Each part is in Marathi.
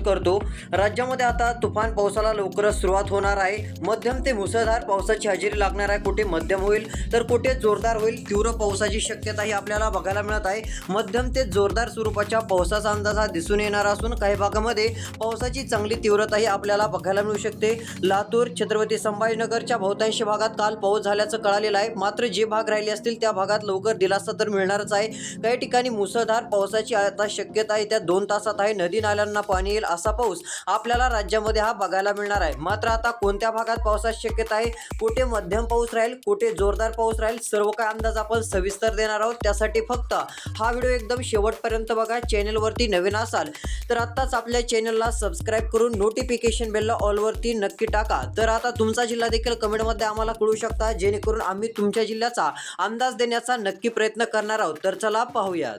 करतो. राज्यामध्ये आता तुफान पावसाला लवकरच सुरुवात होणार आहे. मध्यम ते मुसळधार पावसाची हजेरी लागणार आहे. कुठे मध्यम होईल तर कुठे जोरदार होईल तीव्र पावसाची शक्यताही आपल्याला बघायला मिळत आहे. मध्यम ते जोरदार स्वरूपाच्या पावसाचा अंदाज हा दिसून येणार असून काही भागामध्ये पावसाची चांगली तीव्रताही आपल्याला बघायला मिळू शकते. लातूर छत्रपती संभाजीनगरच्या बहुतांश भागात काल पाऊस झाल्याचं कळालेलं आहे. मात्र जे भाग राहिले असतील त्या भागात लवकर दिलासा तर मिळणारच आहे. काही ठिकाणी मुसळधार पावसाची आता शक्यता आहे. त्या दोन तासात आहे. नदी नाल्यांना पाणी येईल असा पाऊस आपल्याला राज्यामध्ये हा बघायला मिळणार आहे. मात्र आता कोणत्या भागात पावसाची शक्यता आहे? कुठे मध्यम पाऊस राहील? कुठे जोरदार पाऊस राहील? सर्व काय अंदाज आपण सविस्तर देणार आहोत. त्यासाठी फक्त हा व्हिडिओ एकदम शेवटपर्यंत बघा. चॅनलवरती नवीन असाल तर आत्ताच आपल्या चॅनलला सबस्क्राईब करून नोटिफिकेशन बेलला ऑलवरती नक्की टाका. तर आता तुमचा जिल्हा देखील कमेंटमध्ये आम्हाला कळू शकता. जेणेकरून आम्ही तुमच्या जिल्ह्याचा अंदाज देण्याचा नक्की प्रयत्न करणार आहोत. तर चला पाहूयात.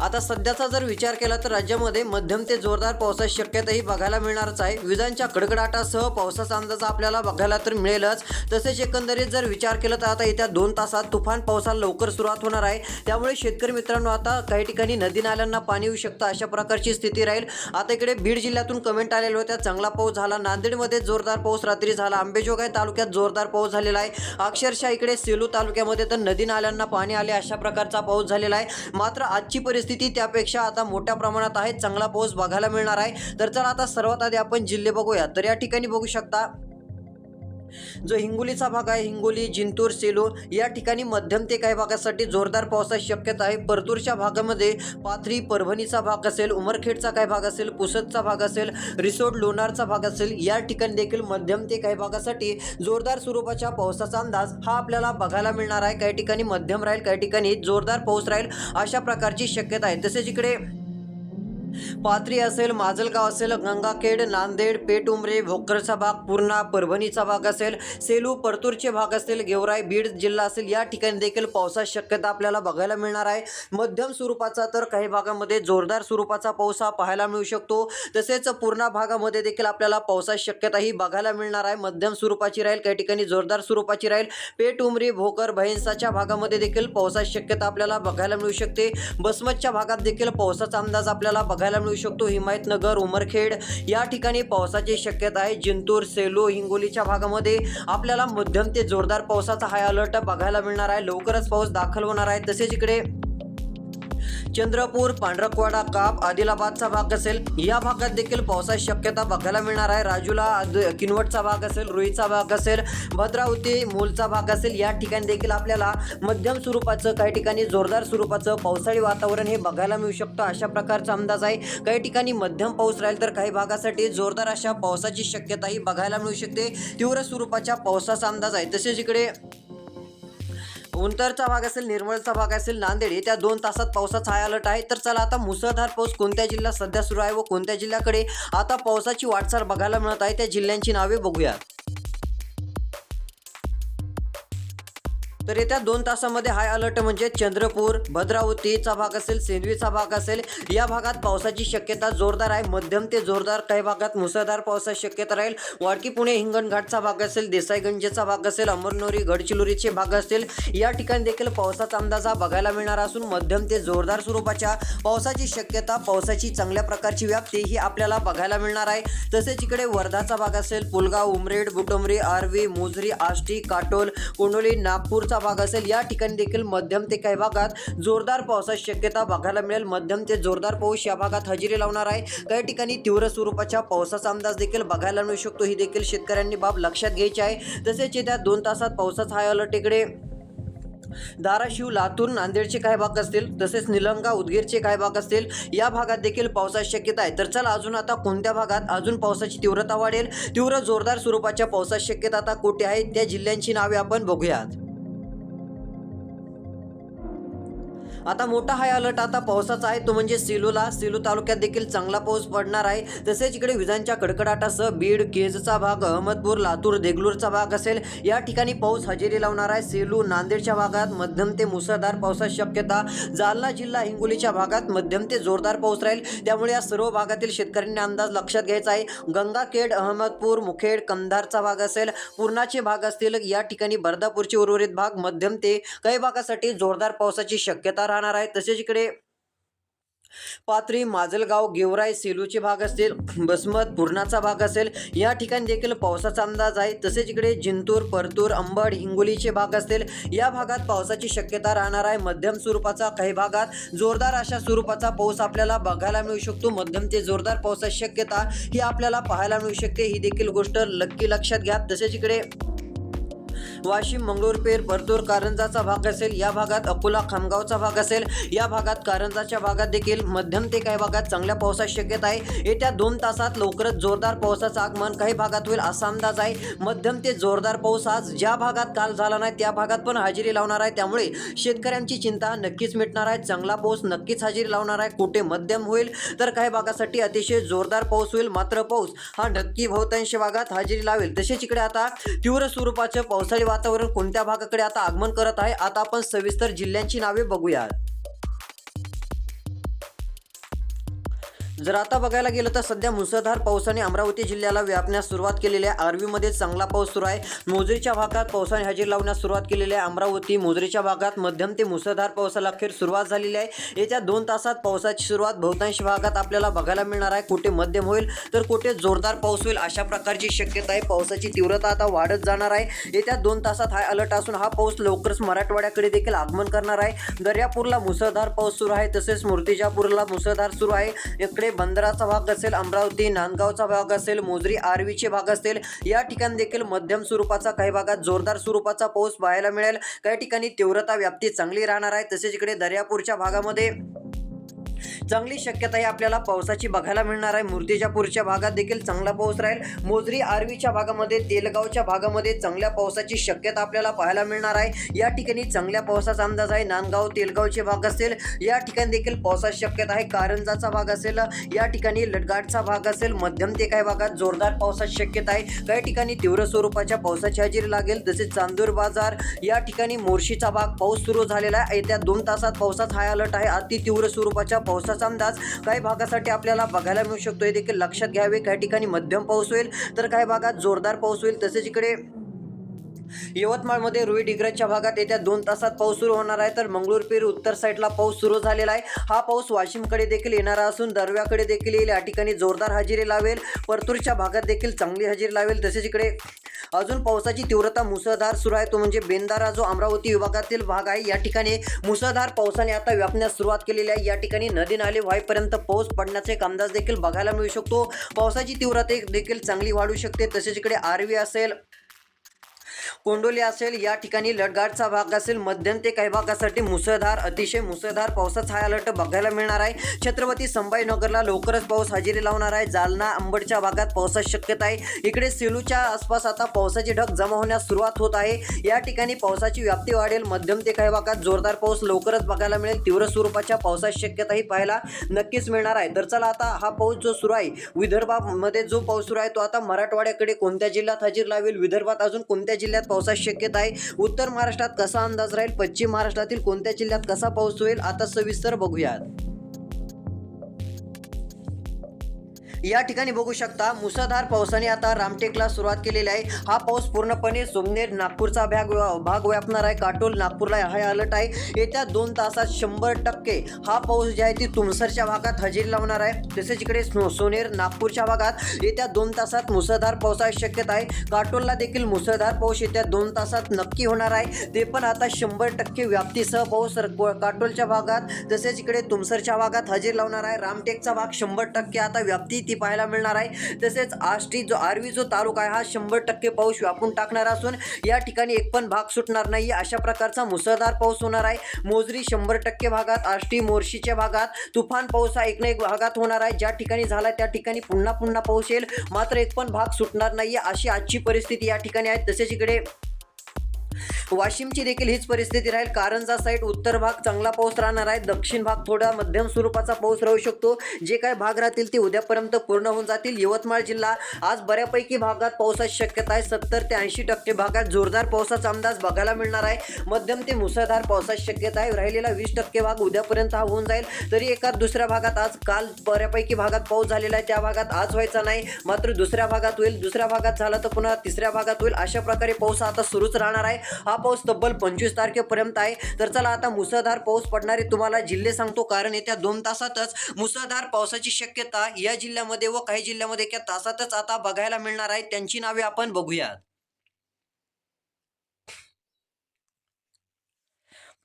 आता सध्याचा जर विचार केला तर राज्यामध्ये मध्यम ते जोरदार पावसाची शक्यताही बघायला मिळणारच आहे. विजांच्या कडकडाटासह पावसाचा अंदाज आपल्याला बघायला तर मिळेलच. तसेच एकंदरीत जर विचार केला तर आता येत्या दोन तासात तुफान पावसाला लवकर सुरुवात होणार आहे. त्यामुळे शेतकरी मित्रांनो आता काही ठिकाणी नदी नाल्यांना पाणी येऊ शकतं अशा प्रकारची स्थिती राहील. आता इकडे बीड जिल्ह्यातून कमेंट आलेल्या होत्या चांगला पाऊस झाला. नांदेडमध्ये जोरदार पाऊस रात्री झाला. आंबेजोगाई तालुक्यात जोरदार पाऊस झालेला आहे. अक्षरशः इकडे सेलू तालुक्यामध्ये तर नदी नाल्यांना पाणी आले अशा प्रकारचा पाऊस झालेला आहे. मात्र आजची परिस्थिती त्यापेक्षा आता मोठ्या प्रमाणात आहे. चांगला पाऊस बघायला मिळणार आहे. तर चला आता सर्वात आधी आपण जिल्हे बघूया तर या ठिकाणी बघू शकता जो हिंगोलीचा भाग आहे हिंगोली जिंतूर सेलू या ठिकाणी मध्यम ते काही भागासाठी जोरदार पावसाची शक्यता आहे. परतूरच्या भागामध्ये पाथरी परभणीचा भाग असेल उमरखेडचा काही भाग असेल पुसदचा भाग असेल रिसोड लोणारचा भाग असेल या ठिकाणी देखील मध्यम ते काही भागासाठी जोरदार स्वरूपाच्या पावसाचा अंदाज हा आपल्याला बघायला मिळणार आहे. काही ठिकाणी मध्यम राहील काही ठिकाणी जोरदार पाऊस राहील अशा प्रकारची शक्यता आहे. तसेच इकडे पाथरी असेल माजलगाव असेल गंगाखेड नांदेड पेटउमरे भोकरचा भाग पूर्णा परभणीचा भाग असेल सेलू परतूरचे भाग असेल गेवराई बीड जिल्हा असेल या ठिकाणी देखील पावसाची शक्यता आपल्याला बघायला मिळणार आहे. मध्यम स्वरूपाचा तर काही भागामध्ये जोरदार स्वरूपाचा पाऊस हा पाहायला मिळू शकतो. तसेच पूर्णा भागामध्ये देखील आपल्याला पावसाची शक्यता ही बघायला मिळणार आहे. मध्यम स्वरूपाची राहील काही ठिकाणी जोरदार स्वरूपाची राहील. पेट उमरी भोकर भैंसाच्या भागामध्ये देखील पावसाची शक्यता आपल्याला बघायला मिळू शकते. बसमतच्या भागात देखील पावसाचा अंदाज आपल्याला बघायला मिळू शकतो हिमायतनगर उमरखेड या ठिकाणी पावसाची शक्यता आहे. जिंतूर सेलू हिंगोलीच्या भागामध्ये आपल्याला मध्यम ते जोरदार पावसाचा हाय अलर्ट बघायला मिळणार आहे. लवकरच पाऊस दाखल होणार आहे. तसेच इकडे चंद्रपूर पांढरकवाडा काप आदिलाबादचा भाग असेल. या भागात देखील पावसाची शक्यता बघायला मिळणार आहे. राजूला किनवटचा भाग असेल रुईचा भाग असेल भद्रावती मूलचा भाग असेल या ठिकाणी देखील आपल्याला मध्यम स्वरूपाचं काही ठिकाणी जोरदार स्वरूपाचं पावसाळी वातावरण हे बघायला मिळू शकतं. अशा प्रकारचा अंदाज आहे. काही ठिकाणी मध्यम पाऊस राहील तर काही भागासाठी जोरदार अशा पावसाची शक्यताही बघायला मिळू शकते. तीव्र स्वरूपाच्या पावसाचा अंदाज आहे. तसेच इकडे उंतरचा भाग असेल निर्मळचा भाग असेल नांदेड येत्या दोन तासात पावसाचा हाय अलर्ट आहे. तर चला आता मुसळधार पाऊस कोणत्या जिल्ह्यात सध्या सुरू आहे व कोणत्या जिल्ह्याकडे आता पावसाची वाटचाल बघायला मिळत आहे. त्या जिल्ह्यांची नावे बघूया तर येत्या दोन तासामध्ये हाय अलर्ट म्हणजे चंद्रपूर भद्रावतीचा भाग असेल सिंधवीचा भाग असेल या भागात पावसाची शक्यता जोरदार आहे. मध्यम ते जोरदार काही भागात मुसळधार पावसाची शक्यता राहील. वाडकी पुणे हिंगणघाटचा भाग असेल देसाईगंजचा भाग असेल अमरनोरी गडचिरोलीचे भाग असतील या ठिकाणी देखील पावसाचा अंदाज हा बघायला मिळणार असून मध्यम ते जोरदार स्वरूपाच्या पावसाची शक्यता पावसाची चांगल्या प्रकारची व्याप्ती ही आपल्याला बघायला मिळणार आहे. तसेच इकडे वर्धाचा भाग असेल पुलगाव उमरेड बुटोमरी आर्वी मुजरी आष्टी काटोल कोंडोली नागपूरचा भाग असेल या ठिकाणी देखील मध्यम ते काही भागात जोरदार पावसाची शक्यता बघायला मिळेल. मध्यम ते जोरदार पाऊस या भागात हजेरी लावणार आहे. काही ठिकाणी तीव्र स्वरूपाच्या पावसाचा अंदाज देखील बघायला मिळू शकतो. ही देखील शेतकऱ्यांनी बाब लक्षात घ्यायची आहे. तसेच येत्या दोन तासात पावसाचा हाय अलर्ट इकडे. धाराशिव लातूर नांदेडचे काही भाग असतील तसेच निलंगा उदगीरचे काही भाग असतील या भागात देखील पावसाची शक्यता आहे. तर चला अजून आता कोणत्या भागात अजून पावसाची तीव्रता वाढेल? तीव्र जोरदार स्वरूपाच्या पावसाची शक्यता आता कुठे आहे? त्या जिल्ह्यांची नावे आपण बघूयात. आता मोठा हाय अलर्ट आता पावसाचा आहे. तो म्हणजे सेलूला. सेलू तालुक्यात देखील चांगला पाऊस पडणार आहे. तसेच इकडे विजांच्या कडकडाटासह बीड केजचा भाग अहमदपूर लातूर देगलूरचा भाग असेल. या ठिकाणी पाऊस हजेरी लावणार आहे. सेलू नांदेडच्या भागात मध्यम ते मुसळधार पावसाची शक्यता. जालना जिल्हा हिंगोलीच्या भागात मध्यम ते जोरदार पाऊस राहील. त्यामुळे या सर्व भागातील शेतकऱ्यांनी अंदाज लक्षात घ्यायचा आहे. गंगाखेड अहमदपूर मुखेड कंधारचा भाग असेल. पूर्णाचे भाग असतील. या ठिकाणी बर्दापूरचे उर्वरित भाग मध्यम ते काही भागासाठी जोरदार पावसाची शक्यता राहणार आहे. तसेच इकडे पात्री माजलगाव गेवराई सेलूचे भाग असतील बसमत पूर्णाचा भाग असेल या ठिकाणी देखील पावसाचा अंदाज आहे. तसेच इकडे जिंतूर परतूर अंबड हिंगोलीचे भाग असतील या भागात पावसाची शक्यता राहणार आहे. मध्यम स्वरूपाचा काही भागात जोरदार अशा स्वरूपाचा पाऊस आपल्याला बघायला मिळू शकतो. मध्यम ते जोरदार पावसाची शक्यता ही आपल्याला पाहायला मिळू शकते. ही देखील गोष्ट नक्की लक्षात घ्या. तसेच इकडे वाशिम मंगळूरपेर परतूर कारंजाचा भाग असेल या भागात अकोला खामगावचा भाग असेल. या भागात कारंजाच्या भागात देखील मध्यम ते काही भागात चांगल्या पावसाची शक्यता आहे. येत्या दोन तासात लवकरच जोरदार पावसाचं आगमन काही भागात होईल असा अंदाज आहे. मध्यम ते जोरदार पाऊस आज ज्या भागात काल झाला नाही त्या भागात पण हजेरी लावणार आहे. त्यामुळे शेतकऱ्यांची चिंता नक्कीच मिटणार आहे. चांगला पाऊस नक्कीच हजेरी लावणार आहे. कुठे मध्यम होईल तर काही भागासाठी अतिशय जोरदार पाऊस होईल. मात्र पाऊस हा नक्की बहुतांश भागात हजेरी लावेल. तसेच इकडे आता तीव्र स्वरूपाचं पावसाळी वातावरण कोणत्या भागाकडे आता आगमन करत आहे आता आपण सविस्तर जिल्ह्यांची नावे बघूयात. जर आता बघायला गेलं तर सध्या मुसळधार पावसाने अमरावती जिल्ह्याला व्यापण्यास सुरुवात केलेली आहे. आर्वीमध्ये चांगला पाऊस सुरू आहे. मोजरीच्या भागात पावसाने हजेरी लावण्यास सुरुवात केलेली आहे. अमरावती मोजरीच्या भागात मध्यम ते मुसळधार पावसाला अखेर सुरुवात झालेली आहे. येत्या दोन तासात पावसाची सुरुवात बहुतांश भागात आपल्याला बघायला मिळणार आहे. कुठे मध्यम होईल तर कुठे जोरदार पाऊस होईल अशा प्रकारची शक्यता आहे. पावसाची तीव्रता आता वाढत जाणार आहे. येत्या दोन तासात हाय अलर्ट असून हा पाऊस लवकरच मराठवाड्याकडे देखील आगमन करणार आहे. दर्यापूरला मुसळधार पाऊस सुरू आहे. तसेच मूर्तिजापूरला मुसळधार सुरू आहे. इकडे बंदराचा भाग असेल अमरावती नांदगावचा भाग असेल मोजरी आर्वीचे भाग असतील या ठिकाणी देखील मध्यम स्वरूपाचा काही भागात जोरदार स्वरूपाचा पाऊस पाहायला मिळेल. काही ठिकाणी तीव्रता व्याप्ती चांगली राहणार आहे तसेच इकडे दर्यापूरच्या भागामध्ये चांगली शक्यता आहे आपल्याला पावसाची बघायला मिळणार आहे. मूर्तिजापूरच्या भागात देखील चांगला पाऊस राहील. मोजरी आर्वीच्या भागामध्ये तेलगावच्या भागामध्ये चांगल्या पावसाची शक्यता आपल्याला पाहायला मिळणार आहे. या ठिकाणी चांगल्या पावसाचा अंदाज आहे. नांदगाव तेलगावचे भाग असेल. या ठिकाणी देखील पावसाची शक्यता आहे. कारंजाचा भाग असेल. या ठिकाणी लटगाटचा भाग असेल. मध्यम ते काही भागात जोरदार पावसाची शक्यता आहे. काही ठिकाणी तीव्र स्वरूपाच्या पावसाची हजेरी लागेल. तसेच चांदूर बाजार या ठिकाणी मोर्शीचा भाग पाऊस सुरू झालेला आहे. येत्या दोन तासात पावसात हाय अलर्ट आहे. अति तीव्र स्वरूपाच्या पावसाचा अंदाज काही भागासाठी आपल्याला बघायला मिळू शकतो हे देखील लक्षात घ्यावे. काही ठिकाणी मध्यम पाऊस होईल तर काही भागात जोरदार पाऊस होईल. तसेच इकडे यवतमाळमध्ये रुई डिग्रजच्या भागात येत्या दोन तासात पाऊस सुरू होणार आहे तर मंगळूरपीर उत्तर साईडला पाऊस सुरू झालेला आहे. हा पाऊस वाशिमकडे देखील येणारा असून दरव्याकडे देखील येईल. या ठिकाणी जोरदार हजेरी लावेल. परतूरच्या भागात देखील चांगली हजेरी लावेल. तसेच इकडे अजून पावसाची तीव्रता मुसळधार सुरू आहे. तो म्हणजे बेंदारा जो अमरावती विभागातील भाग आहे. या ठिकाणी मुसळधार पावसाने आता व्यापण्यास सुरुवात केलेली आहे. या ठिकाणी नदी नाले व्हायपर्यंत पाऊस पडण्याचा एक अंदाज देखील बघायला मिळू शकतो. पावसाची तीव्रता देखील चांगली वाढू शकते. तसेच इकडे आरवी असेल. कोंडोली असेल या ठिकाणी लटगाटचा भाग असेल मध्यम ते काही भागासाठी मुसळधार अतिशय मुसळधार पावसाचा हा अलर्ट बघायला मिळणार आहे. छत्रपती संभाजीनगरला लवकरच पाऊस हजेरी लावणार आहे. जालना अंबडच्या भागात पावसाची शक्यता आहे. इकडे सेलूच्या आसपास आता पावसाचे ढग जमा होण्यास सुरुवात होत आहे. या ठिकाणी पावसाची व्याप्ती वाढेल. मध्यम ते काही भागात जोरदार पाऊस लवकरच बघायला मिळेल. तीव्र स्वरूपाच्या पावसाची शक्यताही पाहायला नक्कीच मिळणार आहे. तर चला आता हा पाऊस जो सुरू आहे विदर्भामध्ये जो पाऊस सुरू आहे तो आता मराठवाड्याकडे कोणत्या जिल्ह्यात हजेरी लावेल? विदर्भात अजून कोणत्या जिल्ह्यात पावसाची शक्यता आहे. उत्तर महाराष्ट्रात कसा अंदाज राहील? पश्चिम महाराष्ट्रातील कोणत्या जिल्ह्यात कसा पाऊस होईल? आता सविस्तर बघूयात. या ठिकाणी बघू शकता मुसळधार पावसाने आता रामटेकला सुरुवात केलेली आहे. हा पाऊस पूर्णपणे सोमनेर नागपूरचा भाग भाग व्यापणार आहे. काटोल नागपूरला हाय अलर्ट आहे. येत्या दोन तासात शंभर टक्के हा पाऊस जे आहे ती तुमसरच्या भागात हजेरी लावणार आहे. तसेच इकडे सो- सोनेर नागपूरच्या भागात येत्या दोन तासात मुसळधार पावसाची शक्यता आहे. काटोलला देखील मुसळधार पाऊस येत्या दोन तासात नक्की होणार आहे. ते पण आता शंभर टक्के व्याप्तीसह पाऊस काटोलच्या भागात तसेच इकडे तुमसरच्या भागात हजेरी लावणार आहे. रामटेकचा भाग शंभर टक्के आता व्याप्ती ती पाहायला मिळणार आहे. तसेच आष्टी जो आर्वी जो तालुका आहे हा शंभर टक्के पाऊस व्यापून टाकणार असून या ठिकाणी एक पण भाग सुटणार नाही अशा प्रकारचा मुसळधार पाऊस होणार आहे. मोजरी शंभर टक्के भागात आष्टी मोर्शीच्या भागात तुफान पाऊस हा एक ना एक भागात होणार आहे. ज्या ठिकाणी झाला त्या ठिकाणी पुन्हा पुन्हा पाऊस येईल. मात्र एक पण भाग सुटणार नाही अशी आजची परिस्थिती या ठिकाणी आहे. तसेच इकडे वाशिमची देखील हीच परिस्थिती राहील. कारंजा साईड उत्तर भाग चांगला पाऊस राहणार आहे. दक्षिण भाग थोडा मध्यम स्वरूपाचा पाऊस राहू शकतो. जे काय भाग राहतील ते उद्यापर्यंत पूर्ण होऊन जातील. यवतमाळ जिल्हा आज बऱ्यापैकी भागात पावसाची शक्यता आहे. सत्तर ते ऐंशी टक्के भागात जोरदार पावसाचा अंदाज बघायला मिळणार आहे. मध्यम ते मुसळधार पावसाची शक्यता आहे. राहिलेला वीस टक्के भाग उद्यापर्यंत हा होऊन जाईल. तरी एका दुसऱ्या भागात आज काल बऱ्यापैकी भागात पाऊस झालेला आहे. त्या भागात आज व्हायचा नाही. मात्र दुसऱ्या भागात होईल. दुसऱ्या भागात झाला तर पुन्हा तिसऱ्या भागात होईल. अशा प्रकारे पाऊस आता सुरूच राहणार आहे. हा पाऊस तब्बल पंचवीस तारखेपर्यंत आहे. तर चला आता मुसळधार पाऊस पडणारे तुम्हाला जिल्हे सांगतो. कारण येत्या दोन तासातच मुसळधार पावसाची शक्यता या जिल्ह्यामध्ये व काही जिल्ह्यामध्ये एका तासातच आता बघायला मिळणार आहे. त्यांची नावे आपण बघूयात.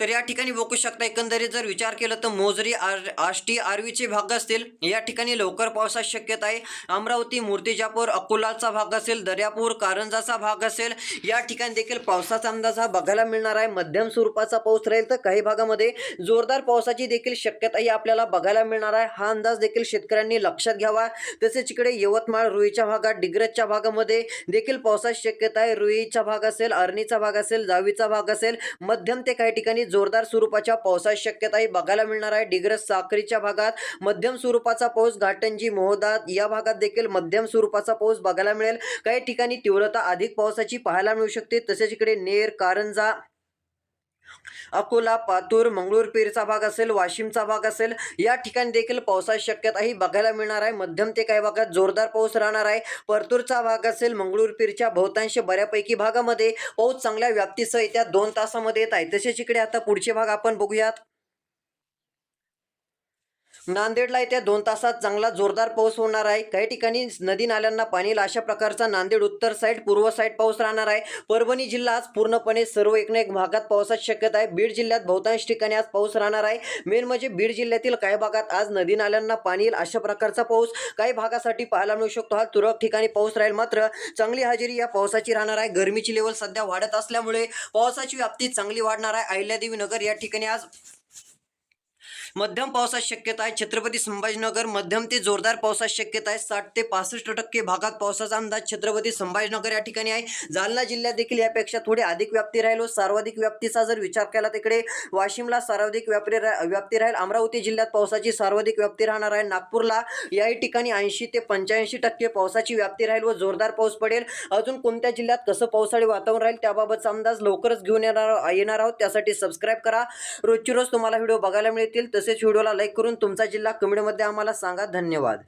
तर या ठिकाणी बघू शकता एकंदरीत जर विचार केला तर मोजरी आर आष्टी आर्वीचे भाग असतील. या ठिकाणी लवकर पावसाची शक्यता आहे. अमरावती मूर्तिजापूर अकोलाचा भाग असेल दर्यापूर कारंजाचा भाग असेल या ठिकाणी देखील पावसाचा अंदाज हा बघायला मिळणार आहे. मध्यम स्वरूपाचा पाऊस राहील तर काही भागामध्ये जोरदार पावसाची देखील शक्यताही आपल्याला बघायला मिळणार आहे. हा अंदाज देखील शेतकऱ्यांनी लक्षात घ्यावा. तसेच इकडे यवतमाळ रुईच्या भागात डिग्रजच्या भागामध्ये देखील पावसाची शक्यता आहे. रुईचा भाग असेल अरणीचा भाग असेल जावीचा भाग असेल मध्यम ते काही ठिकाणी जोरदार स्वरूपाच्या पावसाची शक्यताही बघायला मिळणार आहे. डिग्रज साखरीच्या भागात मध्यम स्वरूपाचा पाऊस घाटंजी मोहदात या भागात देखील मध्यम स्वरूपाचा पाऊस बघायला मिळेल. काही ठिकाणी तीव्रता अधिक पावसाची पाहायला मिळू शकते. तसेच इकडे नेर कारंजा अकोला पातूर मंगळूरपीरचा भाग असेल वाशिमचा भाग असेल या ठिकाणी देखील पावसाची शक्यताही बघायला मिळणार आहे. मध्यम ते काही भागात जोरदार पाऊस राहणार आहे. परतूरचा भाग असेल मंगळूरपीरच्या बहुतांश बऱ्यापैकी भागामध्ये पाऊस चांगल्या व्याप्तीसह येत्या दोन तासामध्ये येत आहे. तसेच इकडे आता पुढचे भाग आपण बघूयात. नांदेडला येत्या दोन तासात चांगला जोरदार पाऊस होणार आहे. काही ठिकाणी नदी नाल्यांना पाणी येईल अशा प्रकारचा नांदेड उत्तर साईड पूर्व साईड पाऊस राहणार आहे. परभणी जिल्हा आज पूर्णपणे सर्व एक ना एक भागात पावसाची शक्यता आहे. बीड जिल्ह्यात बहुतांश ठिकाणी आज पाऊस राहणार आहे. मेन म्हणजे बीड जिल्ह्यातील काही भागात आज नदी नाल्यांना पाणी येईल अशा प्रकारचा पाऊस. काही भागासाठी पाहायला मिळू शकतो. हा तुरळक ठिकाणी पाऊस राहील. मात्र चांगली हजेरी या पावसाची राहणार आहे. गरमीची लेवल सध्या वाढत असल्यामुळे पावसाची व्याप्ती चांगली वाढणार आहे. अहिल्यादेवी नगर या ठिकाणी आज मध्यम पावसाची शक्यता आहे. छत्रपती संभाजीनगर मध्यम ते जोरदार पावसाची शक्यता आहे. साठ ते पासष्ट टक्के भागात पावसाचा अंदाज छत्रपती संभाजीनगर या ठिकाणी आहे. जालना जिल्ह्यात देखील यापेक्षा थोडी अधिक व्याप्ती राहील. व सर्वाधिक व्याप्तीचा जर विचार केला तिकडे वाशिमला सर्वाधिक व्याप्ती रा- व्याप्ती राहील. अमरावती जिल्ह्यात पावसाची सर्वाधिक व्याप्ती राहणार आहे. नागपूरला याही ठिकाणी ऐंशी ते पंच्याऐंशी टक्के पावसाची व्याप्ती राहील व जोरदार पाऊस पडेल. अजून कोणत्या जिल्ह्यात कसं पावसाळी वातावरण राहील त्याबाबतचा अंदाज लवकरच घेऊन येणार येणार आहोत. त्यासाठी सबस्क्राईब करा. रोजची रोज तुम्हाला व्हिडिओ बघायला मिळतील. तसेच व्हिडिओला लाईक करून तुमचा जिल्हा कमेंटमध्ये आम्हाला सांगा. धन्यवाद.